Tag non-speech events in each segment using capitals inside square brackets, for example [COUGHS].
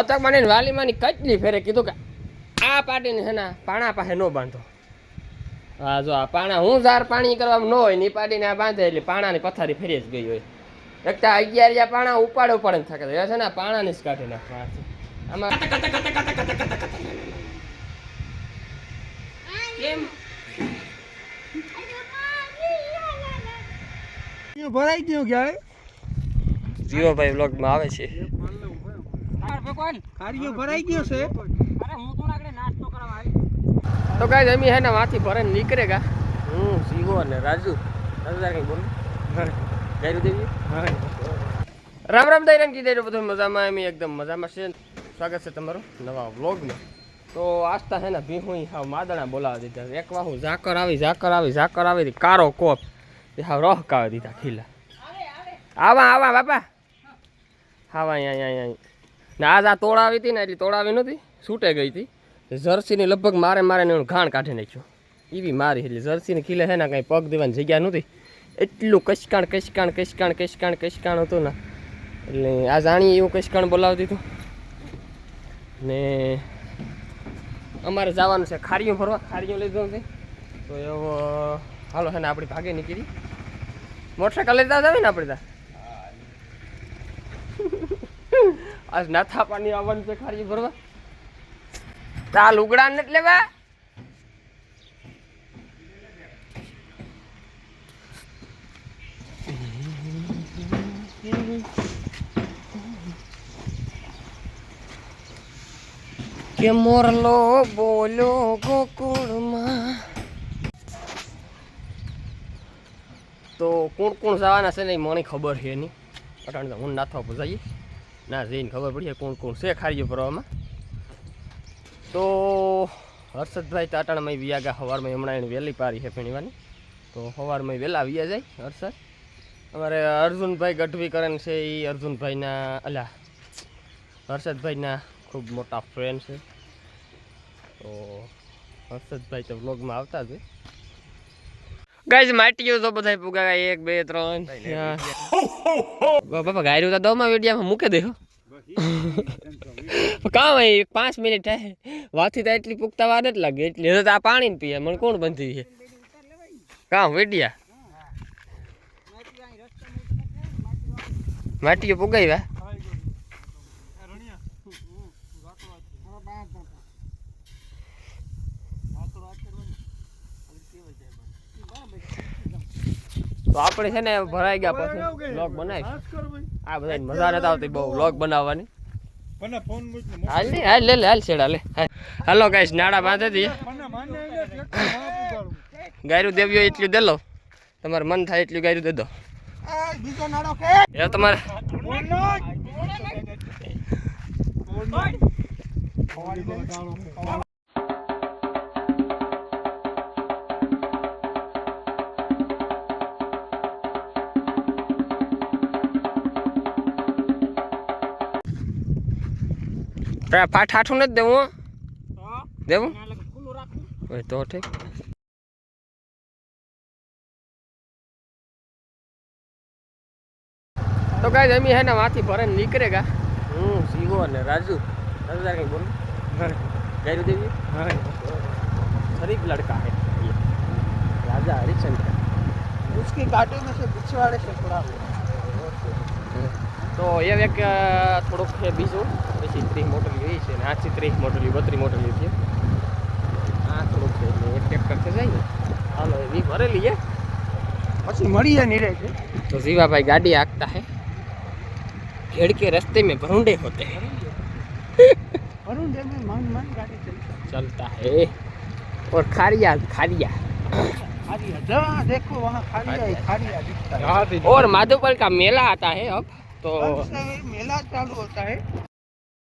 અતક મને વાલીમાની કચલી ફેરે કીધું કે આ પાટીને છે ને પાણા પાસે ન બાંધો. હા જો આ પાણા હું ઝાર પાણી કરવામાં ન હોયની ઈ પાટીને આ બાંધે એટલે પાણાની પથારી ફેરી જ ગઈ હોય. એક તો અગિયાર જ્યાં પાણા ઉપાડે ઉપાડે થાકે. એ છે ને પાણાની જ કાઢી નાખવા આમાં ભરાઈ ગયો ક્યાંય? જીવાભાઈ વ્લોગમાં આવે છે. ખારીઓ ભરાઈ ગયો છે. તો કાંઈ જમી હે ને માથી ભરે નીકળેગા હું જીવો અને રાજુ. રાજુ તારે કંઈ બોલ ગાયરું દેવી? રામ રામ દઈ રંગી દેજો બધું મજામાં એમ એકદમ મજામાં છે સ્વાગત છે તમારું નવા વ્લોગમાં. તો આસ્તા હે ને ભીહું હાવ માદણા બોલાવી દીધા. એક વાહુ ઝાકર આવી ઝાકર આવી ઝાકર આવી કારો કોપ. એ હાવ રોહકાવી દીધા ખીલા. આવા આવા બાપા. આવા અહીંયા અહીંયા અહીંયા ને આજ આ તોડાવી હતી ને એટલી તોડાવી નહોતી, છૂટે ગઈ હતી. જર્સીની લગભગ મારે મારે એનું ઘાણ કાઢી નાખ્યું. એવી મારી એટલે જર્સીની ખીલે છે ને કાંઈ પગ દેવાની જગ્યા નહોતી. એટલું કશકાણ કશકાણ કશકાણ કશકાણ કશકાણ હતું ને. એટલે આ જાણીએ એવું કશકાણ બોલાવતી હતું ને અમારે જવાનું છે ખારીઓ ભરવા, ખારીઓ લીધો છે. તો એવો, હાલો છે ને આપણી ભાગે નીકળી. મોટરસાઇકલ લેતા જાવે ને આપણે ત્યાં? આજ નાથા પાણી આવવાનું છે ખારી ભરવા તા લુગડા નથી લેવા? કે મોરલો બોલો ગોકુળમાં. તો કોણ કોણ જવાના છે ને મને ખબર છે નહીં. અટાણે હું નાથવા પજાઈએ ના, જઈને ખબર પડી કોણ કોણ છે ખારીઓ ભરવામાં. તો હર્ષદભાઈ તાટાણામાં વ્યાગા સવારમાં હમણાં એને વહેલી પારી છે પીણીવાની તો સવારમાં વહેલા વ્યા જાય હર્ષદ. અમારે અર્જુનભાઈ ગઢવી કરે છે એ અર્જુનભાઈના, અલા, હર્ષદભાઈના ખૂબ મોટા ફ્રેન્ડ છે. તો હર્ષદભાઈ તો વ્લોગમાં આવતા જ ગાઈઝ માટીઓ તો બધા પુગા એક બે ત્રણ. બાપા ગાયરું તો દોમાં વિડીયામાં મૂકી દેહો કામ હોય પાંચ મિનિટ થાય. વાથી તો એટલી પુગતા વાર જ લાગે. એટલી તો આ પાણી ને પીએ. મને કોણ બંધી છે? કામ વેડિયા. માટીઓ પુગાવ્યા તો આપણે છે ને ભરાઈ ગયા પછી બ્લોગ બનાવી આ બધા મજા નતા આવતી બહુ બ્લોગ બનાવવાની. હાલ ને હાલ લે લે હાલ છેડા લે હાલ. હાલો ગાઈસ નાડા બાંધે પુગાડું ગાયરું દેવ્યો એટલું દેલો તમારે મન થાય એટલું ગાયરું દે દો. આ બીજો નાડો કે? એ તમારે પાઠ આઠું નથી દેવું હો? દેવું હોય તો ઠીક તો કાંઈ જમી હે ને વાથી ભરે નીકળેગા હું શિવો અને રાજુ રાજુ તારે કંઈ બોલું ગાયરું દેવી शरीफ लड़का है ये राजा हरिश्चंद्र उसकी गाड़ी में से पिछवाड़े से थोड़ा તો એ એક અ, થોડોક છે બીજો પછી ત્રીસ મોટલી એ છે ને આથી ત્રીસ મોટલી બત્રીસ મોટલી છે આ થોડુંક છે એટલે એક ટ્રેક્ટર છે જાય ને હાલો એવી ભરેલી છે પછી મળીએ નીરે છે तो जीवा भाई गाड़ी आगता है खेड़ के रास्ते में भरूंडे होते हैं वरुण देव में मन मन गाड़ी चलती चलता है और खारिया खारिया खारिया जहाँ देखो वहाँ खारिया ही खारिया दिखता है और माधोपुर का मेला आता है अब તો મેલા ચાલુ હતા હે.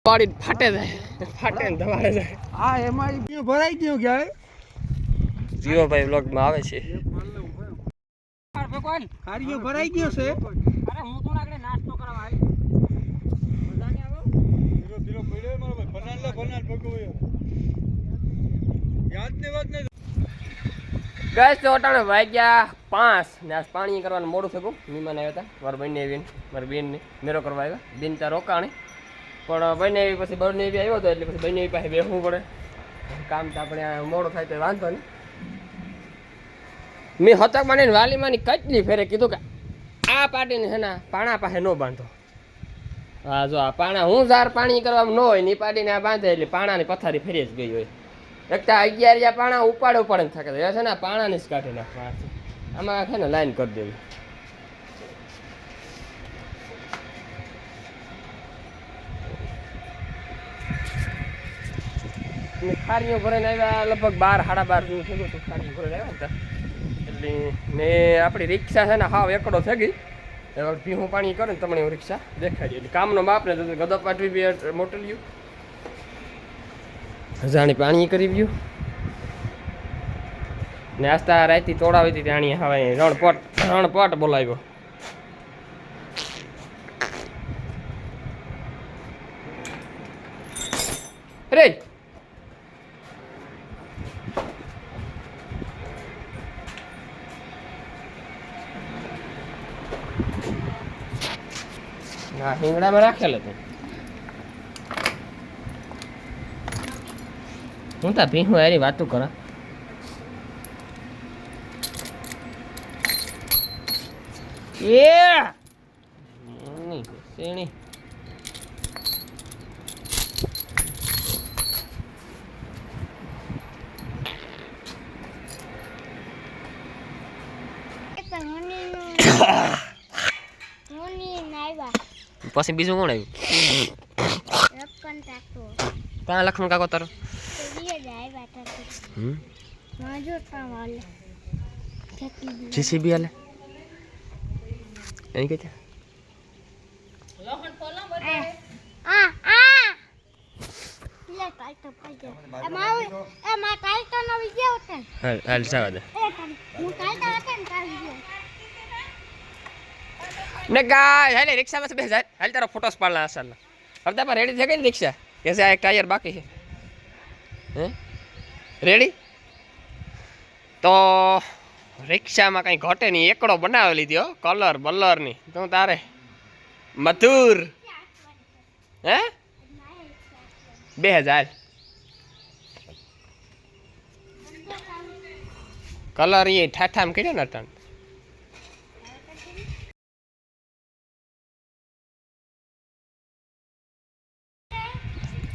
પાડી ફાટે જાય. ફાટે ને તમારે જાય. હા એમાં ભરાઈ ગયું ક્યારે જીવાભાઈ વ્લોગમાં આવે છે. ભરાઈ ગયો છે. અરે હું તો આગળ નાસ્તો કરવા આવી. ધીરો ધીરો પડ્યો મારો ભાઈ. ભનાલ ભનાલ ભગવ્યો યાદ ને વાત નહીં. અટાણે વાગ્યા પાંચ ને આજ પાણી કરવાનું મોડું થયું. મહેમાન આવ્યા હતા. મારા બંને આવીને બેન બેનને મેરો કરવા આવ્યા. બેન ત્યાં રોકાણી. પણ બંને આવી પછી બંને એવી આવ્યો હતો એટલે પછી બંને એવી પાસે બેસવું પડે. કામ તો આપણે મોડો થાય તો વાંધો નહીં. મેં હતક માની વાલીમાંની કેટલી ફેરે કીધું કે આ પાટીને છે ને પાણા પાસે ન બાંધો. હા જો આ પાણા હું ઝાર પાણી કરવામાં ન હોય ને પાટીને આ બાંધે એટલે પાણાની પથારી ફેરી જ ગઈ હોય. એક તો અગિયાર પાણા ઉપાડ ઉપાડે થાકે એ છે ને પાણા પાણાની જ કાઢી નાખવા આમાં છે ને લાઈન કરી દેવી. ને ખારીઓ ભરીને આવ્યા લગભગ બાર, સાડા બાર જેવું થયું હતું, ખારીઓ ભરીને આવ્યા હતા એટલે ને આપણી રિક્ષા છે ને હાવ એકડો થઈ ગઈ ભીહું પાણી કરે ને તમને રિક્ષા દેખાડી એટલે કામનો બાપ ને ગદપ પાટવી બી મોટલ્યું. જાણી પાણી કરી ગયું ને આસ્તા રાતી તોડાવી હતી ત્યાં હવે રણપટ રણપટ બોલાવ્યો. રે ના હિંગડામાં રાખેલ હતું. હું તા ભીહું હારી વાતું કરા. એ! ની શેણી [COUGHS] પછી બીજું કોણ આવ્યું? ત્યાં લક્ષ્મણ કાકો તારો. જીસીબી હાલે એની કઈ હાલ હાલ જવા દે ને ગાય હાલે રિક્ષામાં બેસ હાલ હાલ તારો ફોટોસ પાડલા અસલ હવે તારા રેડી થઈ ગઈ ને રિક્ષા કે છે આ એક ટાયર બાકી છે હે રેડી તો રિક્ષામાં કંઈ ઘટે નહીં. એકડો બનાવી લીધો કલર બલરની તો તારે? મથુર. હે? બે હજાર કલર એ ઠાઠામ કર્યો ને અટણ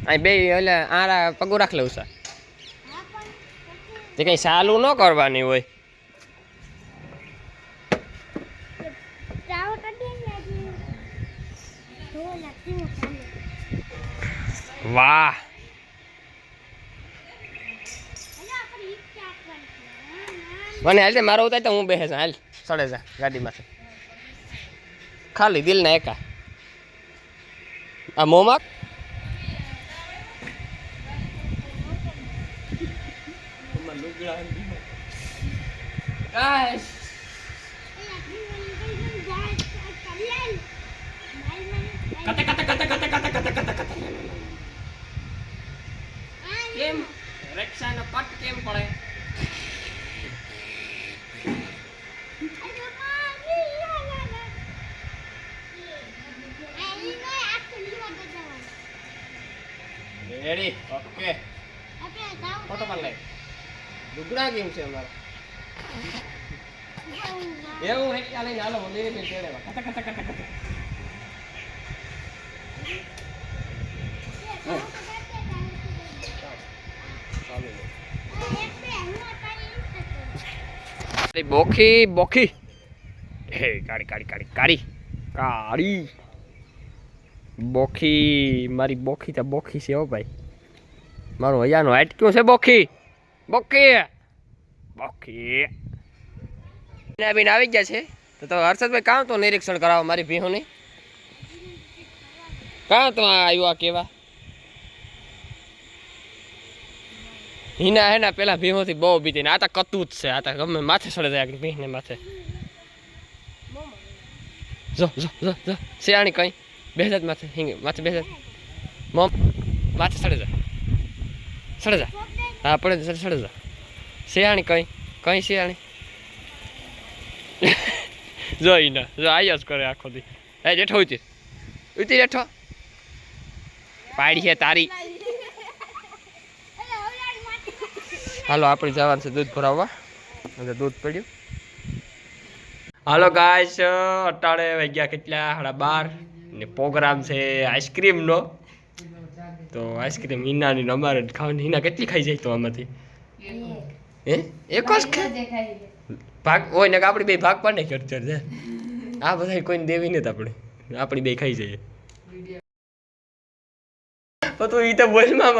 અહીં બે એટલે આરા પગું રાખ લઉં સર તે કંઈ સાલું ન કરવાની હોય. વાહ. મને હાલ મારો ઉતાર તો હું બેસે હાલ સડે જા ગાડીમાંથી ખાલી દિલ ના એકા. આ મોમાક? Guys. Kata kata kata kata kata kata kata kata. કેમ રેક્ષાનો પટ કેમ પડે રેડી ઓકે દુગડા કેમ છે અમારા? એવું હે ચાલે કતે કતે કતે કતે બોખી બોખી. હે કાળી કાળી કાળી કાળી. કાળી. બોખી મારી બોખી તો બોખી છે હો ભાઈ. મારું હજારનું હાઈટ કયું છે બોખી. બોખી બોકી. બેન આવી ગયા છે. તો તો હર્ષદભાઈ, કાં તો નિરીક્ષણ કરાવો મારી ભીહોની? કાં તો આવ્યો આ કેવા? હિના હે ના પેલા ભીહોથી બહુ બીતી આ તો કતું જ છે. આ તો ગમે માથે સડે જાય ભીહને માથે. જો જો જો જો. શિયાળી કઈ? બેસાત માથે. હિંગ, માથે બેસાત મોમ, માથે સડે જા. સડે જા. ચડે જા શિયાળી કઈ? કઈ શિયાળી? [LAUGHS] જોઈ ઈના, જો આયા જ કરે આખો દી. એ, જેઠો ઉતી ઉતી જેઠો. પાડી છે તારી. હાલો, આપણે જવાનું છે દૂધ ભરાવવા. એટલે દૂધ પડ્યું. હાલો ગાઈસ અટાણે વાગ્યા કેટલા? સાડા બાર. ને પ્રોગ્રામ છે આઈસ્ક્રીમનો. તો આઈસ્ક્રીમ હિનાની અમારે ખાવાની. હિના કેટલી ખાઈ જાય તો આમાંથી? હે? એક જ ખા ભાગ હોય ને આપણી બે ભાગ પાડે ખર્ચર છે આ બધા કોઈને દેવી નથી આપણે આપણી બે ખાઈ જઈએ તો તું ઈ તો બોલમાં